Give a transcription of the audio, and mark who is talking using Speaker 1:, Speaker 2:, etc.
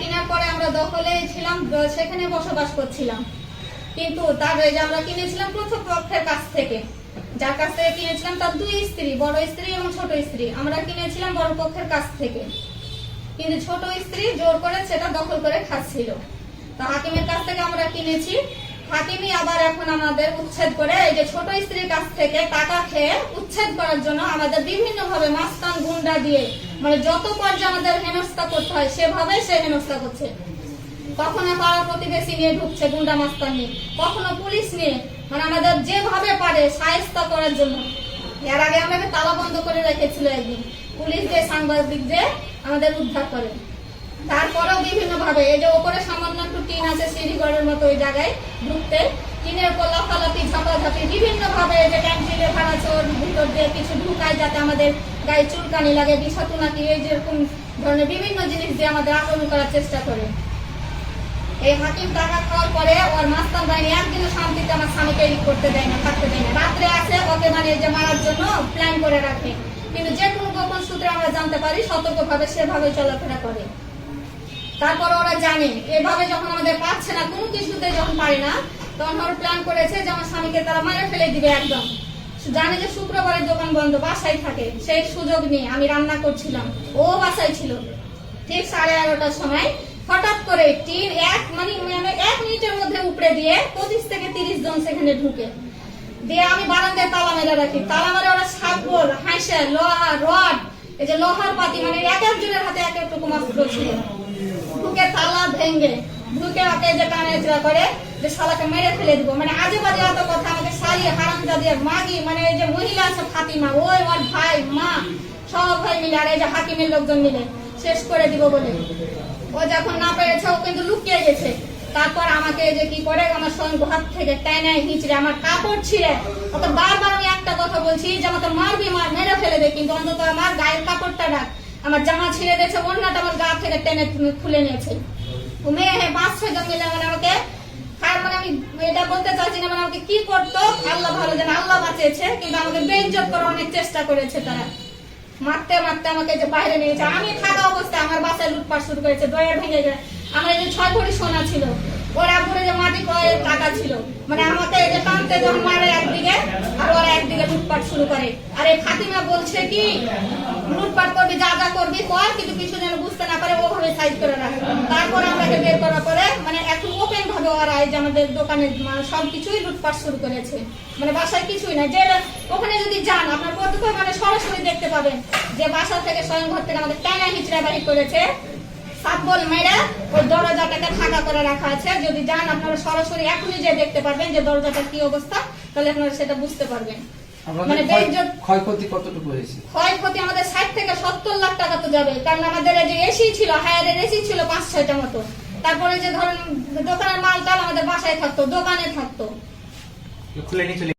Speaker 1: কেনার পরে আমরা দখলে ছিলাম সেখানে বসবাস করছিলাম। কিন্তু তার যে আমরা কিনেছিলাম প্রথম পক্ষের কাছ থেকে, যার কাছ থেকে কিনেছিলাম তার দুই স্ত্রী, বড় স্ত্রী এবং ছোট স্ত্রী। আমরা কিনেছিলাম বড় পক্ষের কাছ থেকে। কিন্তু ছোট স্ত্রী জোর করে সেটা দখল করে খাচ্ছিল। তো হাকিমের কাছ থেকে আমরা কিনেছি হাকিমই আবার এখন আমাদের উচ্ছেদ করে এই যে ছোট স্ত্রীর কাছ থেকে টাকা খেয়ে উচ্ছেদ করার জন্য আমাদের বিভিন্ন ভাবে মাস্তান গুন্ডা দিয়ে মানে যত পর্যায়ে আমাদের হেনস্থা করতে হয় সেভাবে সে হেনস্থা করছে। কখনো পাড়া প্রতিবেশী নিয়ে ঢুকছে গুন্ডা মাস্তান নিয়ে, কখনো পুলিশ নিয়ে মানে আমাদের যেভাবে পারে সাহেস্তা করার জন্য। এর আগে আমাকে তালা বন্ধ করে রেখেছিল একদিন। পুলিশ যে সাংবাদিক যে আমাদের উদ্ধার করে। তারপরেও বিভিন্ন ভাবে এই যে ওপরে সামান্য একটু টিন আছে সিঁড়িঘরের মতো ওই জায়গায় ঢুকতে, টিনের উপর লাফালাফি, ঝাপাঝাপি বিভিন্ন ভাবে এই যে ক্যান্টিনের ভাড়াচোর ভিতর দিয়ে কিছু ঢুকায় যাতে আমাদের গায়ে চুলকানি লাগে বিষাতু নাকি এই যেরকম ধরনের বিভিন্ন জিনিস দিয়ে আমাদের আক্রমণ করার চেষ্টা করে। এই হাকিম টাকা খাওয়ার পরে ওর মাস্তান বাহিনী একদিনও শান্তিতে আমার স্বামীকে করতে দেয় না, থাকতে দেয় না। রাত্রে আসে, ওকে মানে যে মারার জন্য প্ল্যান করে রাখে। কিন্তু যে কোনো গোপন সূত্রে আমরা জানতে পারি, সতর্কভাবে সেভাবে চলাফেরা করে। তারপর ওরা জানে। এভাবে যখন আমাদের পাচ্ছে না, কোনো কিছুতে যখন পারে না, তখন ওরা প্ল্যান করেছে যে আমার স্বামীকে তারা মারে ফেলে দিবে একদম। জানে যে শুক্রবারের দোকান বন্ধ, বাসায় থাকে। সেই সুযোগ নিয়ে আমি রান্না করছিলাম। ও বাসায় ছিল। ঠিক সাড়ে এগারোটার সময় হঠাৎ করে টিন এক মানে মানে এক মিনিটের মধ্যে উপড়ে দিয়ে পঁচিশ থেকে তিরিশ জন সেখানে ঢুকে। দিয়ে আমি বারান্দায় তালা মেরে রাখি। তালা মেরে ওরা সাপল হাঁসে লোহা, রড, এই যে লোহার পাতি মানে এক একজনের হাতে এক এক রকম অস্ত্র ছিল। ঢুকে তালা ভেঙে ঢুকে ওকে যে টানে করে, যে শালাকে মেরে ফেলে দিব। মানে আজে বাজে অত কথা, আমাকে সারি হারাম দিয়ে মাগি মানে যে মহিলা আছে ফাতিমা, ওই ওর ভাই, মা, সব ভাই মিলে, আর এই যে হাকিমের লোকজন মিলে শেষ করে দিব বলে। ও যখন না পেরেছে, ও কিন্তু লুকিয়ে গেছে। তারপর আমাকে যে কি করে, আমার সঙ্গে হাত থেকে টাইনে হিচড়ে, আমার কাপড় ছিঁড়ে, ওকে বারবার আমি একটা কথা বলছি, যে আমাকে মারবি, মার, মেরে ফেলে দে, কিন্তু অন্তত আমার গায়ের কাপড়টা রাখ। আমার জামা ছিঁড়ে দিয়েছে অন্যটা আমার গা থেকে টেনে খুলে নিয়েছে। মেয়ে হ্যাঁ পাঁচ ছয় আমাকে মানে আমি এটা বলতে চাচ্ছি না মানে আমাকে কি করতো? আল্লাহ ভালো আল্লাহ বাঁচিয়েছে, কিন্তু আমাকে করার অনেক চেষ্টা করেছে তারা। মারতে মারতে আমাকে যে বাইরে নিয়েছে আমি আমার লুটপাট শুরু করেছে ভেঙে গেছে। আমার যে ছয় সোনা ছিল, ওরা উপরে যে মাটি কয়ের টাকা ছিল মানে আমাকে যে টানতে একদিকে, আর ওরা একদিকে লুটপাট শুরু করে। আর ফাতিমা বলছে কি, লুটপাট করবি, যা যা করবি কর, কিন্তু কিছু যেন বুঝতে না পারে, ওভাবে সাইজ করে রাখে। তারপর আমাকে বের করার পরে মানে একটু ওপেন ভাবে ওরা এই যে আমাদের দোকানে মানে সব কিছুই লুটপাট শুরু করেছে। মানে বাসায় কিছুই না যে ওখানে যদি যান, আপনার প্রত্যক্ষ মানে সরাসরি দেখতে পাবেন যে বাসা থেকে স্বয়ং ঘর থেকে আমাদের টানা হিচড়া বাড়ি করেছে। সাতবল মেরে ওই দরজাটাকে ফাঁকা করে রাখা আছে। যদি যান, আপনারা সরাসরি এখনই যে দেখতে পারবেন যে দরজাটার কি অবস্থা, তাহলে আপনারা সেটা বুঝতে পারবেন। মানে বেইজ্জত-
Speaker 2: ক্ষয়ক্ষতি কতটুকু হয়েছে?
Speaker 1: ক্ষয়ক্ষতি আমাদের ষাট থেকে সত্তর লাখ টাকা তো যাবে। কারণ আমাদের এই যে এসি ছিল হায়ারের এসি ছিল পাঁচ ছয়টা মতো। তারপরে যে ধরেন দোকানের মাল টাল আমাদের বাসায় থাকতো দোকানে থাকতো।
Speaker 3: খুলে নিয়ে চলে